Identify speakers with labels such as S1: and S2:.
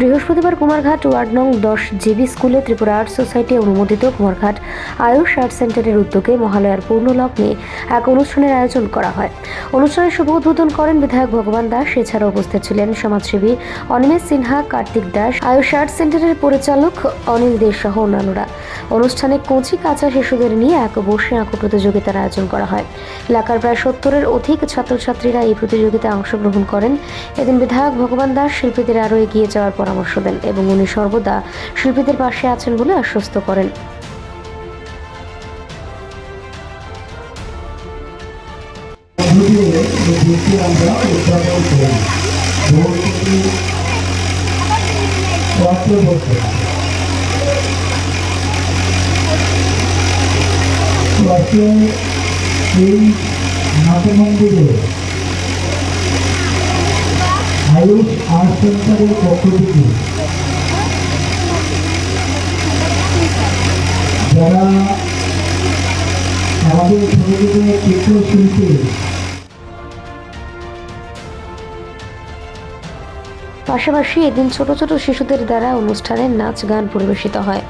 S1: বৃহস্পতিবার কুমারঘাট ওয়ার্ড নং দশ জিবি স্কুলে ত্রিপুরা আর্ট সোসাইটি অনুমোদিত কুমারঘাট আয়ুষ আর্ট সেন্টারের উদ্যোগে মহালয়ার পূর্ণ লগ্নে এক অনুষ্ঠানের আয়োজন করা হয়। অনুষ্ঠানের শুভ উদ্বোধন করেন বিধায়ক ভগবান দাস। এছাড়া উপস্থিত ছিলেন সমাজসেবী অনিমেষ সিনহা, কার্তিক দাস, আয়ুষ আর্ট সেন্টারের পরিচালক অনিল দে সহ অন্যান্যরা। অনুষ্ঠানে কচি কাঁচা শিশুদের নিয়ে এক বসে আঁকো প্রতিযোগিতার আয়োজন করা হয়। এলাকার প্রায় সত্তরের অধিক ছাত্রছাত্রীরা এই প্রতিযোগিতায় অংশগ্রহণ করেন। এদিন বিধায়ক ভগবান দাস শিল্পীদের আরও এগিয়ে যাওয়ার পরামর্শ দেন এবং উনি সর্বদা শিল্পীদের পাশে আছেন বলে আশ্বস্ত করেন।
S2: আমরা উৎপাদন করি নাট্য মন্দিরে আয়ুষ আর্ট সেন্টারের পক্ষ থেকে যারা আমাদের
S1: পাশাপাশি এদিন ছোট ছোট শিশুদের দ্বারা অনুষ্ঠানের নাচ গান পরিবেশিত হয়।